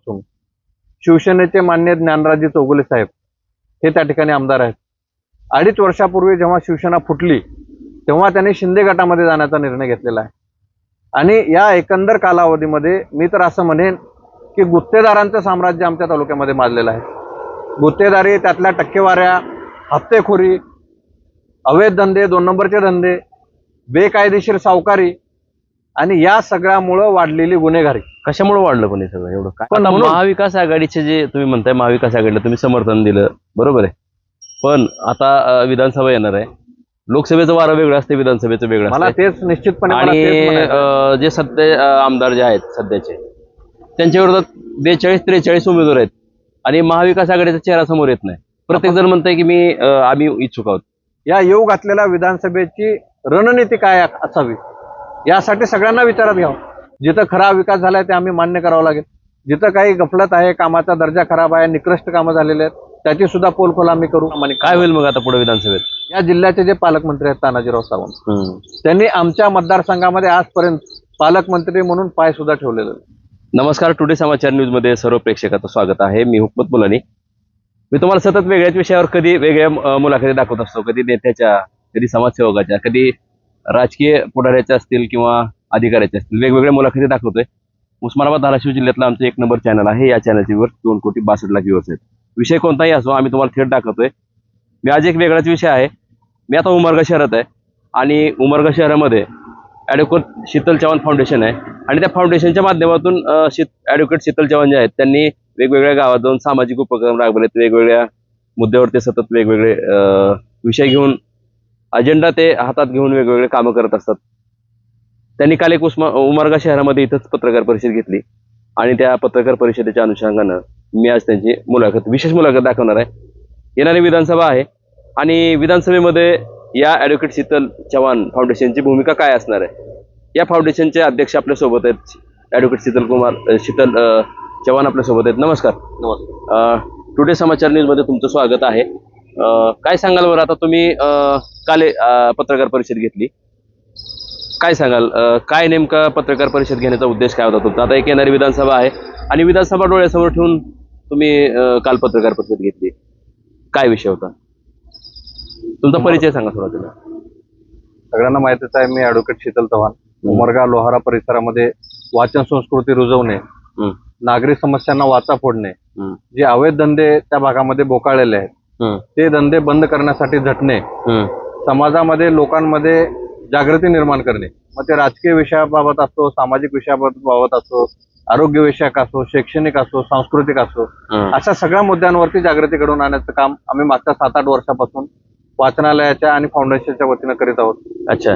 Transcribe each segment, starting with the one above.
असून शिवसेनेचे मान्य ज्ञानराजे चौगुले साहेब. हे त्या ठिकाणी आमदार आहेत. अडीच वर्षापूर्वी जेव्हा शिवसेना फुटली तेव्हा त्यांनी शिंदे गटामध्ये जाण्याचा निर्णय घेतलेला आहे. आणि या एकंदर कालावधीमध्ये मी तर असं म्हणेन की गुत्तेदारांचं साम्राज्य आमच्या तालुक्यामध्ये माजलेलं आहे. गुत्तेदारी त्यातल्या टक्केवाऱ्या हप्तेखोरी अवैध धंदे दोन नंबरचे धंदे बेकायदेशीर सावकारी आणि या सगळ्यामुळं वाढलेली गुन्हेगारी. कशामुळे वाढलं पण हे सगळं? एवढं काय? पण आता म्हणून- महाविकास आघाडीचे जे तुम्ही म्हणताय महाविकास आघाडीला तुम्ही समर्थन दिलं बरोबर आहे. पण आता अं, विधानसभा येणार आहे. लोकसभेचं वारं वेगळं असते विधानसभेचं वेगळं मला असते तेच निश्चितपणे मला आणि तेच म्हणायचं आहे. अं, जे सध्या अं, आमदार जे आहेत सध्याचे त्यांच्या विरोधात बेचाळीस त्रेचाळीस उमेदवार आहेत. आणि महाविकास आघाडीचा चेहरा समोर येत नाही. प्रत्येक जण म्हणतंय की मी अं, आम्ही इच्छुक आहोत. या येऊ घातलेल्या विधानसभेची रणनीती काय असावी? यासाठी सगळ्यांना विचारात घ्यावं. जिथं खरा विकास झालाय ते आम्ही मान्य करावं लागेल. जिथं काही गफलत आहे कामाचा दर्जा खराब आहे निकृष्ट कामं झालेले आहेत त्याची सुद्धा पोलखोल आम्ही करू. आणि काय होईल मग आता पुढे विधानसभेत? या जिल्ह्याचे जे पालकमंत्री आहेत तानाजीराव सावंत. त्यांनी आमच्या मतदारसंघामध्ये आजपर्यंत पालकमंत्री म्हणून पाय सुद्धा ठेवलेलं. नमस्कार टुडे समाचार न्यूजमध्ये सर्व प्रेक्षकाचं स्वागत आहे. मी हुकमत मुलानी. मी तुम्हाला सतत वेगळ्याच विषयावर कधी वेगळ्या मुलाखती दाखवत असतो कधी नेत्याच्या कधी समाजसेवकाच्या कधी राजकीय पुढाऱ्याच्या असतील किंवा अधिकाऱ्याच्या असतील वेगवेगळ्या मुलाखती दाखवतोय. उस्मानाबाद धाराशिव जिल्ह्यातला आमचं एक नंबर चॅनल आहे. या चॅनलची वर दोन कोटी बासष्ट लाख व्यूअर्स आहेत. विषय कोणताही असो आम्ही तुम्हाला थेट दाखवतोय. मी आज एक वेगळाच विषय आहे. मी आता उमरगा शहरात आहे. आणि उमरगा शहरामध्ये ॲडव्होकेट शीतल चव्हाण फाउंडेशन आहे. आणि त्या फाउंडेशनच्या माध्यमातून शीत ॲडव्होकेट शीतल चव्हाण जे आहेत त्यांनी वेगवेगळ्या गावात जाऊन सामाजिक उपक्रम राबवलेत. वेगवेगळ्या मुद्द्यावरती सतत वेगवेगळे विषय घेऊन अजेंडा ते हातात घेऊन वेगवेगळे कामं करत असतात. त्यांनी काल एक उस्मा उमरगा शहरामध्ये इथंच पत्रकार परिषद घेतली. आणि त्या पत्रकार परिषदेच्या अनुषंगानं मी आज त्यांची मुलाखत विशेष मुलाखत दाखवणार आहे. येणारी विधानसभा आहे. आणि विधानसभेमध्ये या ॲडव्होकेट शीतल चव्हाण फाउंडेशनची भूमिका काय असणार आहे? या फाउंडेशनचे अध्यक्ष आपल्यासोबत आहेत ॲडव्होकेट शीतल कुमार शीतल चव्हाण आपल्यासोबत आहेत. नमस्कार. नमस्कार. टुडे समाचार न्यूजमध्ये तुमचं स्वागत आहे. काय सांगाल बरं? आता तुम्ही काल पत्रकार परिषद घेतली. काय सांगाल? काय नेमका पत्रकार परिषद घेण्याचा उद्देश काय होता तुमचा? आता एक येणारी विधानसभा आहे आणि विधानसभा डोळ्यासमोर ठेवून तुम्ही काल पत्रकार परिषद घेतली. काय विषय होता? तुमचा परिचय सांगा सुरुवातीला सगळ्यांना माहितीच आहे मी ऍडव्होकेट शीतल चव्हाण. उमरगा लोहारा परिसरामध्ये वाचन संस्कृती रुजवणे नागरी समस्यांना वाचा फोडणे जे अवैध धंदे त्या भागामध्ये बोकाळलेले आहेत. ते धंदे बंद करण्यासाठी झटणे. समाजामध्ये लोकांमध्ये जागृती निर्माण करणे. मग ते राजकीय विषयाबाबत असो सामाजिक विषयाबाबत असो आरोग्य विषयक असो शैक्षणिक असो सांस्कृतिक असो. अशा सगळ्या मुद्द्यांवरती जागृती घडवून आणण्याचं काम आम्ही मागच्या सात आठ वर्षापासून वाचनालयाच्या आणि फाउंडेशनच्या वतीनं करीत आहोत. अच्छा.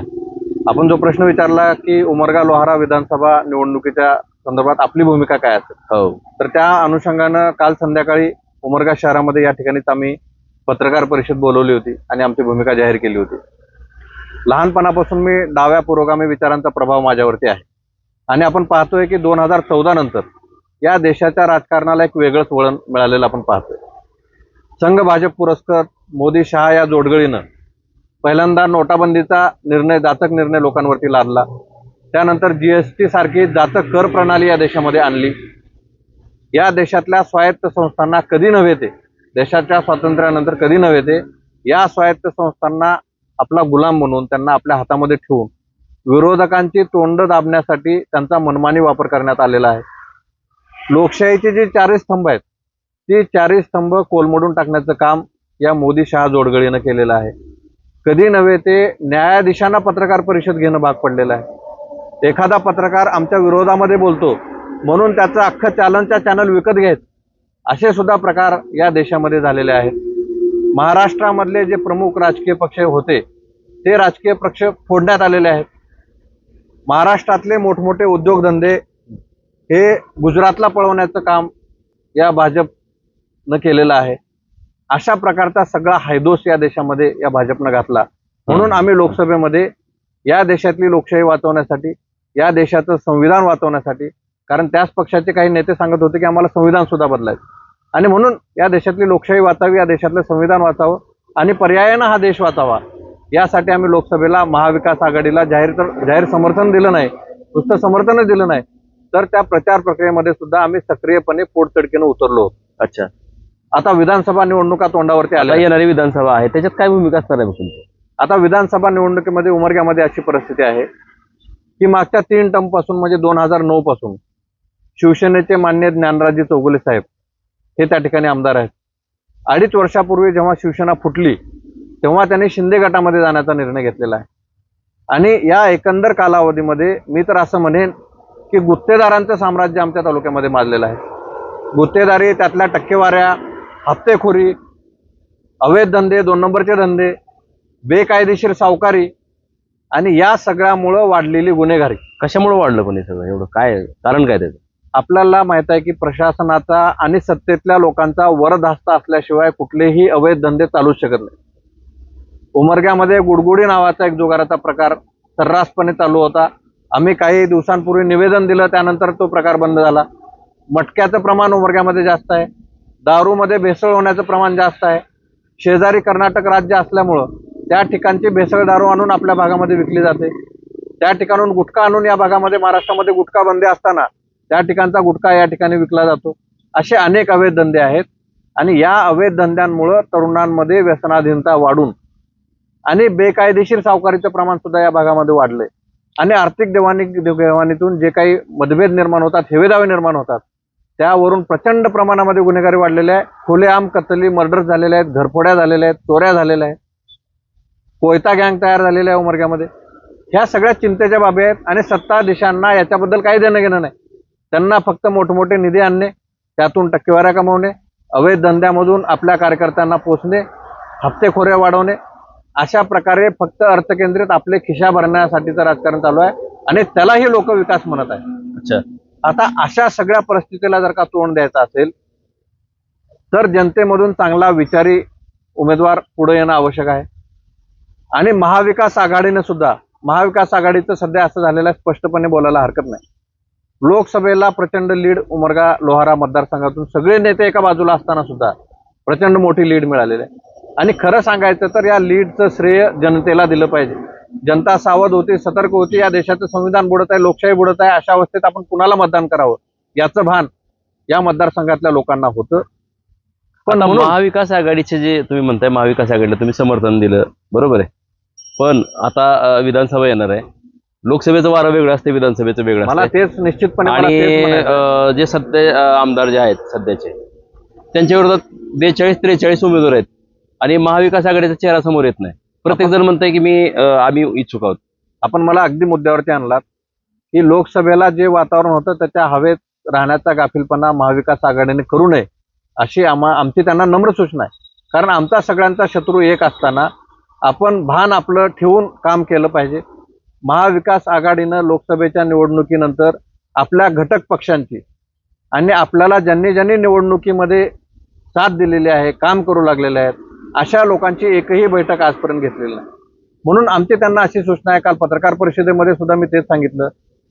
आपण जो प्रश्न विचारला की उमरगा लोहारा विधानसभा निवडणुकीच्या संदर्भात आपली भूमिका काय असेल? हो. तर त्या अनुषंगानं काल संध्याकाळी उमरगा शहरामध्ये या ठिकाणीच आम्ही पत्रकार परिषद बोलवली होती आणि आमची भूमिका जाहीर केली होती. लहानपणापासून मी डाव्या पुरोगामी विचारांचा प्रभाव माझ्यावरती आहे. आणि आपण पाहतोय की दोन हजार चौदा नंतर या देशाच्या राजकारणाला एक वेगळंच वळण मिळालेलं आपण पाहतोय. संघ भाजप पुरस्कार मोदी शहा या जोडगळीनं पहिल्यांदा नोटाबंदीचा निर्णय जातक निर्णय लोकांवरती लादला. त्यानंतर जीएसटी सारखी जातक कर प्रणाली या देशामध्ये आणली. या देशातल्या स्वायत्त संस्थांना कधी नव्हे ते देशाच्या स्वातंत्र्यानंतर कधी नव्हे ते या स्वायत्त संस्थांना आपला गुलाम म्हणून त्यांना आपल्या हातामध्ये ठेवून विरोधकांची तोंड दाबण्यासाठी त्यांचा मनमानी वापर करण्यात आलेला आहे. लोकशाहीचे जे चारही स्तंभ आहेत ती चारही स्तंभ कोलमडून टाकण्याचं काम या मोदी शहा जोडगळीनं केलेलं आहे. कधी नव्हे ते न्यायाधीशांना पत्रकार परिषद घेणं भाग पडलेलं आहे. एखादा पत्रकार आमच्या विरोधामध्ये बोलतो म्हणून त्याचं अख्खं चॅनलच्या चॅनल विकत घ्यायचं. असे सुद्धा प्रकार या देशामध्ये झालेले आहेत. महाराष्ट्रामधले जे प्रमुख राजकीय पक्ष होते ते राजकीय पक्ष फोडण्यात आलेले आहेत. महाराष्ट्रातले मोठमोठे उद्योगधंदे हे गुजरातला पळवण्याचं काम या भाजपनं केलेलं आहे. अशा प्रकारचा सगळा हैदोस या देशामध्ये या भाजपनं घातला. म्हणून आम्ही लोकसभेमध्ये या देशातली लोकशाही वाचवण्यासाठी या देशाचं संविधान वाचवण्यासाठी कारण त्याच पक्षाचे काही नेते सांगत होते की आम्हाला संविधान सुद्धा बदलायचं. आणि म्हणून या देशातली लोकशाही वाचावी या देशातलं संविधान वाचावं आणि पर्यायानं हा देश वाचावा. यासाठी आम्ही लोकसभेला महाविकास आघाडीला जाहीर तर जाहीर समर्थन दिलं नाही नुसतं समर्थनच दिलं नाही. तर त्या प्रचार प्रक्रियेमध्ये सुद्धा आम्ही सक्रियपणे पोटचडकीनं उतरलो. अच्छा. आता विधानसभा निवडणुका तोंडावरती आल्या. येणारी विधानसभा आहे. त्याच्यात काय भूमिका असणार आहे तुमची? आता विधानसभा निवडणुकीमध्ये उमरग्यामध्ये अशी परिस्थिती आहे की मागच्या तीन टर्मपासून म्हणजे दोन हजार नऊ पासून शिवसेनेचे मान्य ज्ञानराजे चौगुले साहेब हे त्या ठिकाणी आमदार आहेत. अडीच वर्षापूर्वी जेव्हा शिवसेना फुटली तेव्हा त्यांनी शिंदे गटामध्ये जाण्याचा निर्णय घेतलेला आहे. आणि या एकंदर कालावधीमध्ये मी तर असं म्हणेन की गुत्तेदारांचं साम्राज्य आमच्या तालुक्यामध्ये माजलेलं आहे. गुत्तेदारी त्यातल्या टक्केवाऱ्या हप्तेखोरी अवैध धंदे दोन नंबरचे धंदे बेकायदेशीर सावकारी आणि या सगळ्यामुळं वाढलेली गुन्हेगारी. कशामुळे वाढलं पण हे सगळं? एवढं काय कारण काय त्याचं? आपल्याला माहीत आहे की प्रशासनाचा आणि सत्तेतल्या लोकांचा वरधास्त असल्याशिवाय कुठलेही अवैध धंदे चालूच शकत नाही. उमरग्यामध्ये गुडगुडी नावाचा एक जुगाराचा प्रकार सर्रासपणे चालू होता. आम्ही काही दिवसांपूर्वी निवेदन दिलं त्यानंतर तो प्रकार बंद झाला. मटक्याचं प्रमाण उमरग्यामध्ये जास्त आहे. दारूमध्ये भेसळ होण्याचं प्रमाण जास्त आहे. शेजारी कर्नाटक राज्य असल्यामुळं त्या ठिकाणची भेसळ दारू आणून आपल्या भागामध्ये विकली जाते. त्या ठिकाणून गुटखा आणून या भागामध्ये महाराष्ट्रामध्ये गुटखा बंदी असताना त्या ठिकाणचा गुटखा या ठिकाणी विकला जातो असे अनेक अवैध धंदे आहेत. आणि या अवैध धंद्यांमुळं तरुणांमध्ये व्यसनाधीनता वाढून आणि बेकायदेशीर सावकारीचं प्रमाण सुद्धा या भागामध्ये वाढलंय. आणि आर्थिक देवाणी देवाणीतून जे काही मतभेद निर्माण होतात हेवेदावे निर्माण होतात त्यावरून प्रचंड प्रमाणामध्ये गुन्हेगारी वाढलेले आहे. खुलेआम कत्तली मर्डर झालेले आहेत घरफोड्या झालेल्या आहेत चोऱ्या झालेल्या आहेत. कोयता गँग तयार झालेल्या आहे उमरग्यामध्ये. ह्या सगळ्या चिंतेच्या बाबी आहेत आणि सत्ताधीशांना याच्याबद्दल काही देणं घेणं नाही. त्यांना फक्त मोठमोठे निधी आणणे त्यातून टक्केवाऱ्या कमवणे अवैध धंद्यामधून आपल्या कार्यकर्त्यांना पोचणे हप्तेखोऱ्या वाढवणे अशा प्रकारे फक्त अर्थकेंद्रित आपले खिशा भरण्यासाठीचं राजकारण चालू आहे आणि त्यालाही लोक विकास म्हणत आहे अच्छा. आता अशा सगळ्या परिस्थितीला जर का तोंड द्यायचं असेल तर जनतेमधून चांगला विचारी उमेदवार पुढे येणं आवश्यक आहे. आणि महाविकास आघाडीनं सुद्धा महाविकास आघाडीचं सध्या असं झालेलं आहे स्पष्टपणे बोलायला हरकत नाही. लोकसभेला प्रचंड लीड उमरगा लोहारा मतदारसंघातून सगळे नेते एका बाजूला असताना सुद्धा प्रचंड मोठी लीड मिळालेली आहे. आणि खरं सांगायचं तर या लीडचं श्रेय जनतेला दिलं पाहिजे. जनता सावध होती सतर्क होती या देशाचं संविधान बुडत आहे लोकशाही बुडत आहे अशा अवस्थेत आपण कुणाला मतदान करावं? याचं भान या मतदारसंघातल्या लोकांना होतं. पण महाविकास आघाडीचे जे तुम्ही म्हणताय महाविकास आघाडीला तुम्ही समर्थन दिलं बरोबर आहे. पण आता विधानसभा येणार आहे. लोकसभेचं वारं वेगळं असते विधानसभेचं वेगळं मला असते. तेच निश्चितपणे मला आणि म्हणायचं. अं, जे सध्या अं, आमदार जे आहेत सध्याचे त्यांच्या विरोधात बेचाळीस त्रेचाळीस उमेदवार आहेत. आणि महाविकास आघाडीचा चेहरा समोर येत नाही. प्रत्येक जण म्हणतंय की मी अं, आम्ही इच्छुक आहोत. आपण मला अगदी मुद्द्यावरती आणलात की लोकसभेला जे वातावरण होतं त्याच्या हवेत राहण्याचा गाफीलपणा महाविकास आघाडीने करू नये अशी आम्हा आमची त्यांना नम्र सूचना आहे. कारण आमचा सगळ्यांचा शत्रू एक असताना आपण भान आपलं ठेवून काम केलं पाहिजे. महाविकास आघाडीनं लोकसभेच्या निवडणुकीनंतर आपल्या घटक पक्षांची आणि आपल्याला ज्यांनी ज्यांनी निवडणुकीमध्ये साथ दिलेली आहे काम करू लागलेले आहेत अशा लोकांची एकही बैठक आजपर्यंत घेतलेली नाही. म्हणून आमची त्यांना अशी सूचना आहे काल पत्रकार परिषदेमध्ये सुद्धा मी तेच सांगितलं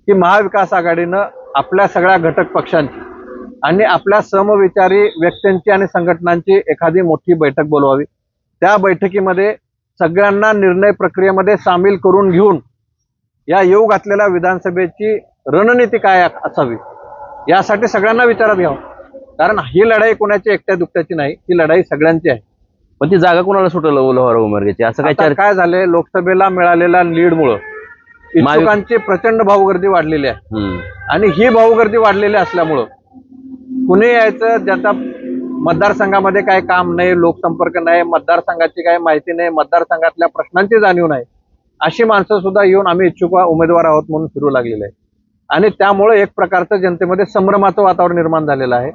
की महाविकास आघाडीनं आपल्या सगळ्या घटक पक्षांची आणि आपल्या समविचारी व्यक्तींची आणि संघटनांची एखादी मोठी बैठक बोलवावी. त्या बैठकीमध्ये सगळ्यांना निर्णय प्रक्रियेमध्ये सामील करून घेऊन या येऊ घातलेल्या विधानसभेची रणनीती काय असावी यासाठी सगळ्यांना विचारात घ्यावं. कारण ही लढाई कोणाची एकट्या दुकट्याची नाही ही लढाई सगळ्यांची आहे. पण ती जागा कोणाला सुटलं लोहारा उमरग्याची असं काय काय झालंय लोकसभेला मिळालेल्या लीडमुळं इच्छुकांची प्रचंड भाऊगर्दी वाढलेली आहे. आणि ही भाऊगर्दी वाढलेली असल्यामुळं कुणी यायचं ज्याचा मतदारसंघामध्ये काय काम नाही लोकसंपर्क नाही मतदारसंघाची काय माहिती नाही मतदारसंघातल्या प्रश्नांची जाणीव नाही. अशी माणसं सुद्धा येऊन आम्ही इच्छुक उमेदवार आहोत म्हणून फिरू लागलेले आहे आणि त्यामुळे एक प्रकारचं जनतेमध्ये संभ्रमाचं वातावरण निर्माण झालेलं आहे.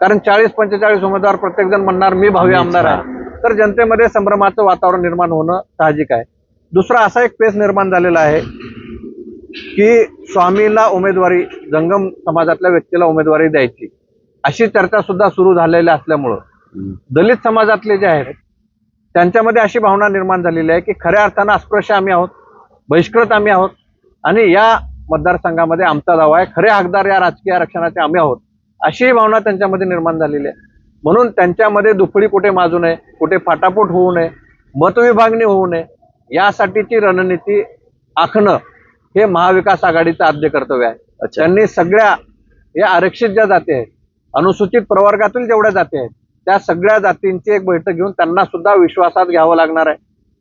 कारण चाळीस पंचेचाळीस उमेदवार प्रत्येक जण म्हणणार मी भावी आमदार आहे. तर जनतेमध्ये संभ्रमाचं वातावरण निर्माण होणं साहजिक आहे. दुसरा असा एक पेस निर्माण झालेला आहे की स्वामीला उमेदवारी जंगम समाजातल्या व्यक्तीला उमेदवारी द्यायची. अशी चर्चा सुद्धा सुरू झालेल्या असल्यामुळं. दलित समाजातले जे आहेत त्यांच्यामध्ये अशी भावना निर्माण झालेली आहे की खऱ्या अर्थानं अस्पृश्य आम्ही आहोत बहिष्कृत आम्ही आहोत आणि या मतदारसंघामध्ये आमचा दावा आहे खरे हकदार या राजकीय आरक्षणाचे आम्ही आहोत अशी भावना त्यांच्यामध्ये निर्माण झालेली आहे. म्हणून त्यांच्यामध्ये दुफळी कुठे माजू नये कुठे फाटाफूट होऊ नये मतविभागणी होऊ नये यासाठीची रणनीती आखणं हे महाविकास आघाडीचं आद्य कर्तव्य आहे. त्यांनी सगळ्या हे आरक्षित ज्या जाती आहेत अनुसूचित प्रवर्गातील जेवढ्या जाती आहेत त्या सगळ्या जातींची एक बैठक घेऊन त्यांना सुद्धा विश्वासात घ्यावं लागणार आहे.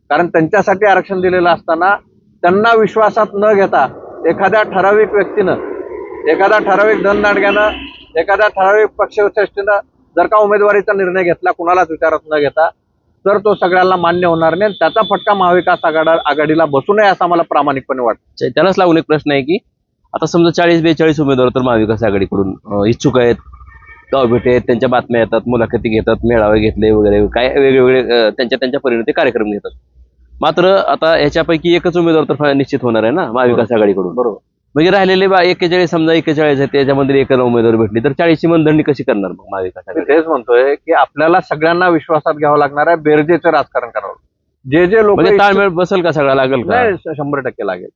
कारण त्यांच्यासाठी आरक्षण दिलेलं असताना त्यांना विश्वासात न घेता एखाद्या ठराविक व्यक्तीनं एखाद्या ठराविक धनदांडग्यानं एखाद्या ठराविक पक्षश्रेष्ठीनं जर का उमेदवारीचा निर्णय घेतला कुणालाच विचारात न घेता तर तो सगळ्यांना मान्य होणार नाही. त्याचा फटका महाविकास आघाडा आघाडीला बसू नये असं मला प्रामाणिकपणे वाटतं. त्यालाच लागून एक प्रश्न आहे की आता समजा चाळीस बेचाळीस उमेदवार तर महाविकास आघाडीकडून इच्छुक आहेत. भेटे त्यांच्या बातम्या येतात मुलाखती घेतात मेळावे घेतले वगैरे काय वेगवेगळे त्यांच्या त्यांच्या परिणती कार्यक्रम घेतात. मात्र आता याच्यापैकी एकच उमेदवार तर निश्चित होणार आहे ना महाविकास आघाडीकडून? बरोबर. म्हणजे राहिलेले बा एक्केचाळीस समजा एक्केचाळीस आहेत त्याच्यामध्ये एकाला उमेदवार भेटली तर चाळीसची मनधरणी कशी करणार मग महाविकास तेच म्हणतोय की आपल्याला सगळ्यांना विश्वासात घ्यावं लागणार आहे बेरजेचं राजकारण करावं. जे जे लोक म्हणजे ताळमेळ बसेल का सगळा? लागेल का? शंभर टक्के लागेल.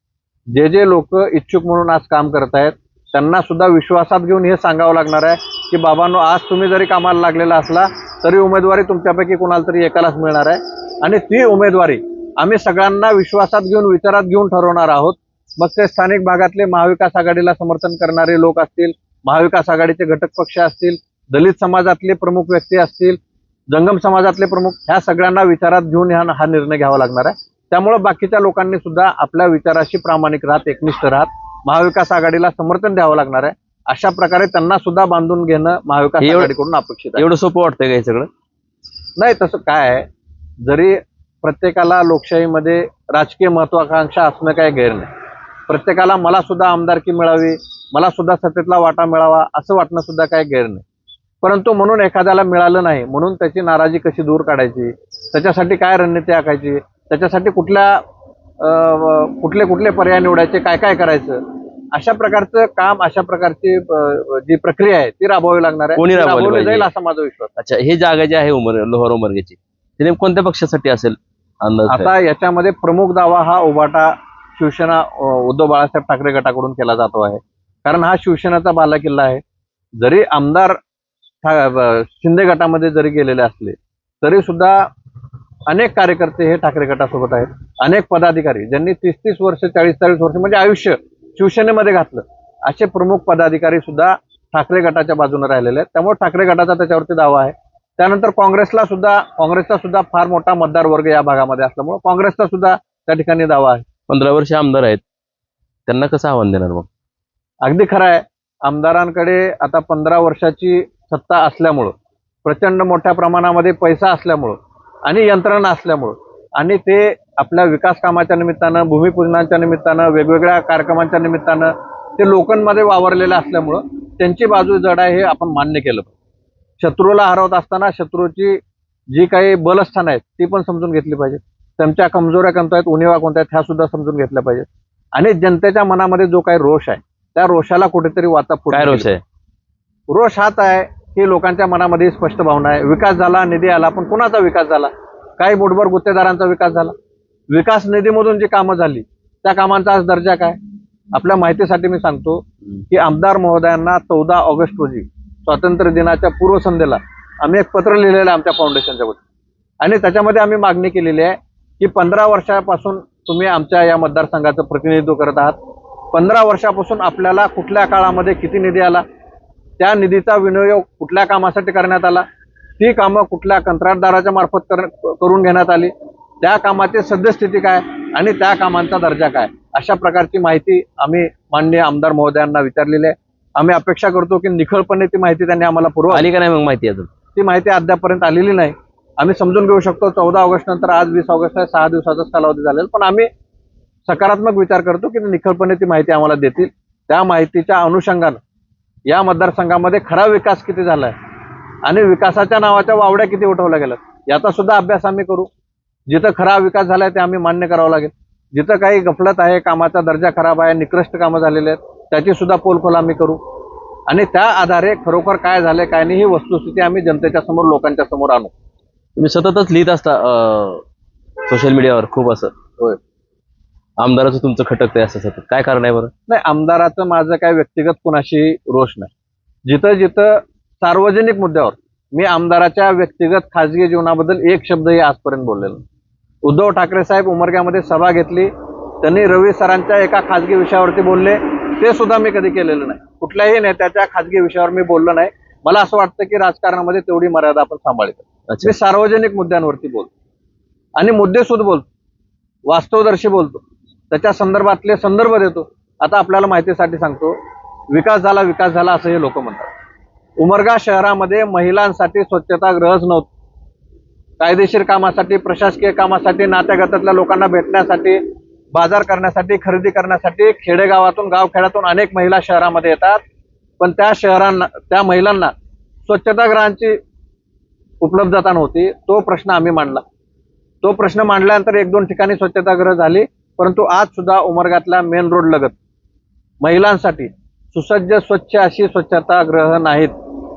जे जे लोक इच्छुक म्हणून आज काम करत आहेत त्यांना सुद्धा विश्वासात घेऊन हे सांगावं लागणार आहे की बाबांनो आज तुम्ही जरी कामाला लागलेला असला तरी उमेदवारी तुमच्यापैकी कोणाला तरी एकालाच मिळणार आहे. आणि ती उमेदवारी आम्ही सगळ्यांना विश्वासात घेऊन विचारात घेऊन ठरवणार आहोत. मग ते स्थानिक भागातले महाविकास आघाडीला समर्थन करणारे लोक असतील महाविकास आघाडीचे घटक पक्ष असतील दलित समाजातले प्रमुख व्यक्ती असतील जंगम समाजातले प्रमुख ह्या सगळ्यांना विचारात घेऊन ह्या हा निर्णय घ्यावा लागणार आहे. त्यामुळे बाकीच्या लोकांनी सुद्धा आपल्या विचाराशी प्रामाणिक राहत एकनिष्ठ राहत महाविकास आघाडीला समर्थन द्यावं लागणार आहे. अशा प्रकारे त्यांना सुद्धा बांधून घेणं महाविकास एवढं- आघाडीकडून अपेक्षित आहे. एवढं सोपं वाटतंय का हे सगळं? नाही तसं काय आहे? जरी प्रत्येकाला लोकशाहीमध्ये राजकीय महत्वाकांक्षा असणं काही गैर नाही. प्रत्येकाला मला सुद्धा आमदारकी मिळावी मला सुद्धा सत्तेतला वाटा मिळावा असं वाटणं सुद्धा काही गैर नाही. परंतु म्हणून एखाद्याला मिळालं नाही म्हणून त्याची नाराजी कशी दूर काढायची? त्याच्यासाठी काय रणनीती आखायची? त्याच्यासाठी कुठल्या अं, कुठले कुठले पर्याय निवडायचे? काय काय करायचं? अशा प्रकारचं काम अशा प्रकारची जी प्रक्रिया आहे ती राबवावी लागणार आहे कोणी राबवली जाईल? असा माझा विश्वास. अच्छा हे जागा जी आहे उमर लोहार उमरगेची ते नेमकं कोणत्या पक्षासाठी असेल? आता याच्यामध्ये प्रमुख दावा हा उभाटा शिवसेना उद्धव बाळासाहेब ठाकरे गटाकडून केला जातो आहे कारण हा शिवसेनेचा बालेकिल्ला आहे जरी आमदार शिंदे गटामध्ये जरी गेलेले असले तरी सुद्धा अनेक कार्यकर्ते हे ठाकरे गटासोबत आहेत अनेक पदाधिकारी ज्यांनी तीस तीस वर्ष चाळीस चाळीस वर्ष म्हणजे आयुष्य शिवसेनेमध्ये घातलं. असे प्रमुख पदाधिकारी सुद्धा ठाकरे गटाच्या बाजूने राहिलेले आहेत. त्यामुळे ठाकरे गटाचा त्याच्यावरती दावा आहे. त्यानंतर काँग्रेसला सुद्धा काँग्रेसचा सुद्धा फार मोठा मतदार वर्ग या भागामध्ये असल्यामुळे काँग्रेसचा सुद्धा त्या ठिकाणी दावा आहे. पंधरा वर्ष आमदार आहेत. त्यांना कसं आव्हान देणार मग? अगदी खरं आहे. आमदारांकडे आता पंधरा वर्षाची सत्ता असल्यामुळं प्रचंड मोठ्या प्रमाणामध्ये पैसा असल्यामुळं आणि यंत्रणा असल्यामुळं आणि ते आपल्या विकास कामाच्या निमित्तानं भूमिपूजनाच्या निमित्तानं वेगवेगळ्या कार्यक्रमांच्या निमित्तानं ते लोकांमध्ये वावरलेले असल्यामुळं त्यांची बाजू जड आहे हे आपण मान्य केलं पाहिजे. शत्रूला हरवत असताना शत्रूची जी काही बलस्थानं आहेत ती पण समजून घेतली पाहिजे त्यांच्या कमजोऱ्या कोणत्या आहेत उणिवा कोणत्या आहेत ह्या सुद्धा समजून घेतल्या पाहिजेत. आणि जनतेच्या मनामध्ये जो काही रोष आहे त्या रोषाला कुठेतरी वाचा काय रोष आहे? रोष हाच आहे की लोकांच्या मनामध्ये स्पष्ट भावना आहे. विकास झाला निधी आला पण कुणाचा विकास झाला? काही मुठभर गुत्तेदारांचा विकास झाला. विकास निधीमधून जी कामं झाली त्या कामांचा आज दर्जा काय? आपल्या माहितीसाठी मी सांगतो की आमदार महोदयांना चौदा ऑगस्ट रोजी स्वातंत्र्य दिनाच्या पूर्वसंध्येला आम्ही एक पत्र लिहिलेलं आहे आमच्या फाउंडेशनच्या वतीने. आणि त्याच्यामध्ये आम्ही मागणी केलेली आहे की पंधरा वर्षापासून तुम्ही आमच्या या मतदारसंघाचं प्रतिनिधित्व करत आहात. पंधरा वर्षापासून आपल्याला कुठल्या काळामध्ये किती निधी आला? त्या निधीचा विनियोग कुठल्या कामासाठी करण्यात आला? ती कामं कुठल्या कंत्राटदाराच्या मार्फत कर- करून घेण्यात आली? त्या कामाची सद्यस्थिती काय आणि त्या कामांचा दर्जा काय? अशा प्रकारची माहिती आम्ही माननीय आमदार महोदयांना विचारलेली आहे. आम्ही अपेक्षा करतो की निखळपणे ती माहिती त्यांनी आम्हाला पुरवा आली का नाही मग माहिती अजून? ती माहिती अद्यापर्यंत आलेली नाही. आम्ही समजून घेऊ शकतो चौदा ऑगस्ट नंतर आज वीस ऑगस्ट आहे सहा दिवसाचाच कालावधी झालेला. पण आम्ही सकारात्मक विचार करतो की निखळपणे ती माहिती आम्हाला देतील. त्या माहितीच्या अनुषंगानं या मतदारसंघामध्ये खरा विकास किती झालाय? आणि विकासाच्या नावाच्या वावड्या किती उठवल्या गेल्या याचा सुद्धा अभ्यास आम्ही करू. जिथं खरा विकास झालाय ते आम्ही मान्य करावं लागेल. जिथं काही गफलत आहे कामाचा दर्जा खराब आहे निकृष्ट कामं झालेली आहेत त्याची सुद्धा पोलखोल आम्ही करू. आणि त्या आधारे खरोखर काय झालंय काय नाही ही वस्तुस्थिती आम्ही जनतेच्या समोर लोकांच्या समोर आणू. तुम्ही सततच लिहित असता सोशल मीडियावर खूप असं. होय. आमदाराचं तुमचं खटकतंय असं सतत. काय कारण आहे बरं? नाही आमदाराचं माझं काय व्यक्तिगत कुणाशी रोष नाही. जिथं जिथं सार्वजनिक मुद्द्यावर मी आमदाराच्या व्यक्तिगत खाजगी जीवनाबद्दल एक शब्दही आजपर्यंत बोललेलो नाही. उद्धव ठाकरे साहेब उमरग्यामध्ये सभा घेतली. त्यांनी रवी सरांच्या एका खाजगी विषयावरती बोलले. ते सुद्धा मी कधी केलेलं नाही. कुठल्याही नेत्याच्या खाजगी विषयावर मी बोललो नाही. मला असं वाटतं की राजकारणामध्ये तेवढी मर्यादा आपण. अच्छा. मी सार्वजनिक मुद्द्यांवरती बोलतो. आणि मुद्देसूद बोलतो. वास्तवदर्शी बोलतो. त्याच्या संदर्भातले संदर्भ देतो. आता आपल्याला माहितीसाठी सांगतो. विकास झाला विकास झाला असं हे लोक म्हणतात. उमरगा शहरामध्ये महिलांसाठी स्वच्छतागृहच नव्हतं. कायदेशीर कामासाठी प्रशासकीय कामासाठी नात्यागतातल्या लोकांना भेटण्यासाठी बाजार करण्यासाठी खरेदी करण्यासाठी खेडेगावातून गावखेड्यातून अनेक महिला शहरामध्ये येतात. पण त्या शहरांना त्या महिलांना स्वच्छतागृहांची उपलब्धता नव्हती. तो प्रश्न आम्ही मांडला. तो प्रश्न मांडल्यानंतर एक दोन ठिकाणी स्वच्छतागृह झाली परंतु आज सुद्धा उमरगातल्या मेन रोड लगत महिलांसाठी सुसज्ज स्वच्छ अशी स्वच्छतागृह नाहीत.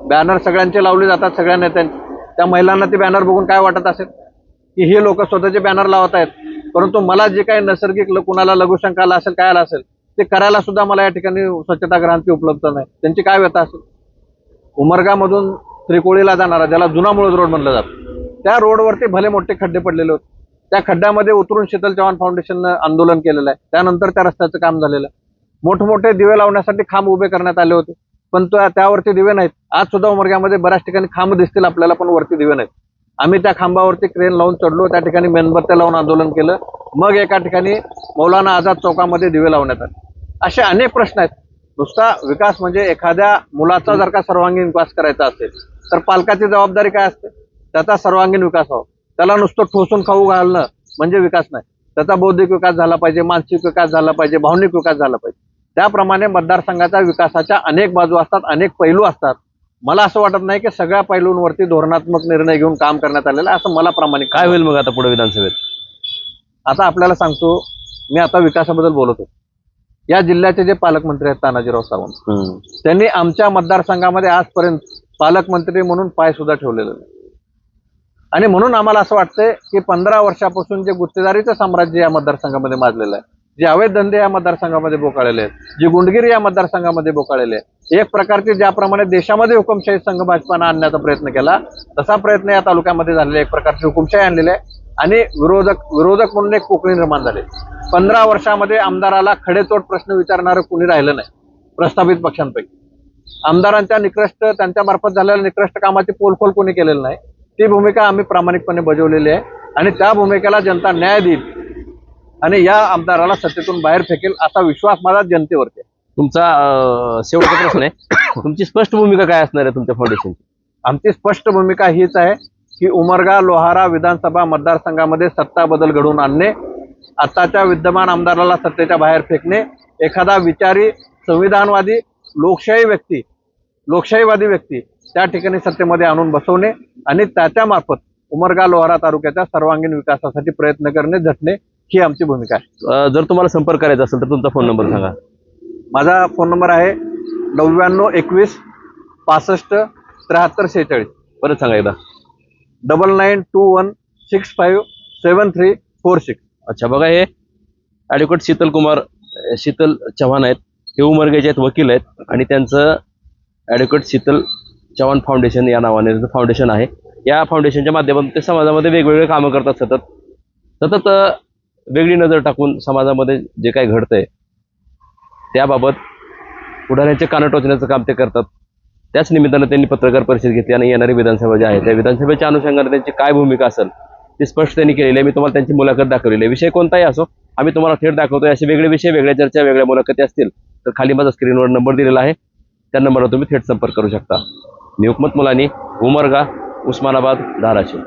बॅनर सगळ्यांचे लावले जातात सगळ्या नेत्यांचे. त्या महिलांना ते बॅनर बघून काय वाटत असेल? की हे लोक स्वतःचे बॅनर लावत आहेत. परंतु मला जे काही नैसर्गिक कुणाला लघुशंका आला असेल काय आला असेल ते करायला सुद्धा मला या ठिकाणी स्वच्छताग्रहांची उपलब्ध नाही. त्यांची काय व्यथा असेल? उमरगामधून त्रिकोळीला जाणारा ज्याला जुना मुळज रोड म्हणलं जातं त्या रोडवरती भले मोठे खड्डे पडलेले होते. त्या खड्ड्यामध्ये उतरून शीतल चव्हाण फाउंडेशननं आंदोलन केलेलं आहे. त्यानंतर त्या रस्त्याचं काम झालेलं आहे. मोठमोठे दिवे लावण्यासाठी खांब उभे करण्यात आले होते. पण त्यावरती दिवे नाहीत. आज सुद्धा उमरग्यामध्ये बऱ्याच ठिकाणी खांब दिसतील आपल्याला पण वरती दिवे नाहीत. आम्ही त्या खांबावरती क्रेन लावून चढलो त्या ठिकाणी मेणबत्त्या लावून आंदोलन केलं. मग एका ठिकाणी मौलाना आझाद चौकामध्ये दिवे लावण्यात आले. असे अनेक प्रश्न आहेत. नुसता विकास म्हणजे एखाद्या मुलाचा जर का सर्वांगीण विकास करायचा असेल तर पालकाची जबाबदारी काय असते? त्याचा सर्वांगीण विकास व्हावा. त्याला नुसतं ठोसून खाऊ घालणं म्हणजे विकास नाही. त्याचा बौद्धिक विकास झाला पाहिजे मानसिक विकास झाला पाहिजे भावनिक विकास झाला पाहिजे. त्याप्रमाणे मतदारसंघाच्या विकासाच्या अनेक बाजू असतात अनेक पैलू असतात. मला असं वाटत नाही की सगळ्या पैलूंवरती धोरणात्मक निर्णय घेऊन काम करण्यात आलेलं आहे असं मला प्रामाणिक काय होईल मग आता पुढे विधानसभेत? आता आपल्याला सांगतो मी आता विकासाबद्दल बोलत होतो. या जिल्ह्याचे जे पालकमंत्री आहेत तानाजीराव सावंत. त्यांनी आमच्या मतदारसंघामध्ये आजपर्यंत पालकमंत्री म्हणून पाय सुद्धा ठेवलेलं नाही. आणि म्हणून आम्हाला असं वाटतंय की पंधरा वर्षापासून जे गुत्तेदारीचं साम्राज्य या मतदारसंघामध्ये माजलेलं आहे जे अवैध धंदे या मतदारसंघामध्ये बोकाळलेले आहेत जी गुंडगिरी या मतदारसंघामध्ये बोकाळलेले आहे एक प्रकारची ज्याप्रमाणे देशामध्ये हुकुमशाही संघ भाजपानं आणण्याचा प्रयत्न केला तसा प्रयत्न या तालुक्यामध्ये झालेला एक प्रकारची हुकुमशाही आणलेली आहे आणि विरोधक विरोधक म्हणून एक पोकळी निर्माण झाले. पंधरा वर्षामध्ये आमदाराला खडेतोड प्रश्न विचारणारं कुणी राहिलं नाही प्रस्थापित पक्षांपैकी. आमदारांच्या निकृष्ट त्यांच्या मार्फत झालेल्या निकृष्ट कामाची पोलखोल कोणी केलेलं नाही. ती भूमिका आम्ही प्रामाणिकपणे बजावलेली आहे आणि त्या भूमिकेला जनता न्याय देईल आणि या आमदाराला सत्तेतून बाहेर फेकेल असा विश्वास माझा जनतेवरती आहे. तुमचा शेवटचा प्रश्न आहे. तुमची स्पष्ट भूमिका काय असणार आहे तुमच्या फाउंडेशनची आमची स्पष्ट भूमिका हीच आहे की उमरगा लोहारा विधानसभा मतदारसंघामध्ये सत्ता बदल घडवून आणणे आताच्या विद्यमान आमदाराला सत्तेच्या बाहेर फेकणे एखादा विचारी संविधानवादी लोकशाही व्यक्ती लोकशाहीवादी व्यक्ती त्या ठिकाणी सत्तेमध्ये आणून बसवणे आणि त्याच्या मार्फत उमरगा लोहारा तालुक्याच्या सर्वांगीण विकासासाठी प्रयत्न करणे झटणे ही आमची भूमिका आहे. अं, जर तुम्हाला संपर्क करायचा असेल तर तुमचा फोन नंबर सांगा. माझा फोन नंबर आहे नव्याण्णव एकवीस पासष्ट त्र्याहत्तर शेहेचाळीस. परत सांगा एकदा. Double nine two one six five seven three four six. अच्छा बघा हे. ॲडव्होकेट शीतल कुमार अं, शीतल चव्हाण आहेत. हे उमरगेचे आहेत वकील आहेत. आणि त्यांचं ॲडव्होकेट शीतल चव्हाण फाउंडेशन या नावाने त्यांचं फाउंडेशन आहे. या फाउंडेशनच्या माध्यमातून ते समाजामध्ये वेगवेगळे कामं करतात सतत. सतत अं, वेगळी नजर टाकून समाजामध्ये जे काही घडतंय त्याबाबत पुढाऱ्यांचे कानं टोचण्याचं काम ते करतात. त्याच निमित्तानं त्यांनी पत्रकार परिषद घेतली आणि येणारी विधानसभा जी आहे त्या विधानसभेच्या अनुषंगाने त्यांची काय भूमिका असेल ती स्पष्ट त्यांनी केलेली आहे. मी तुम्हाला त्यांची मुलाखत दाखवलेली आहे. विषय कोणताही असो आम्ही तुम्हाला थेट दाखवतोय असे वेगळे विषय वेगळ्या चर्चा वेगळ्या मुलाखती असतील तर खाली माझा स्क्रीनवर नंबर दिलेला आहे. त्या नंबरवर तुम्ही थेट संपर्क करू शकता. मी मुलानी उमरगा उस्मानाबाद धाराशिव.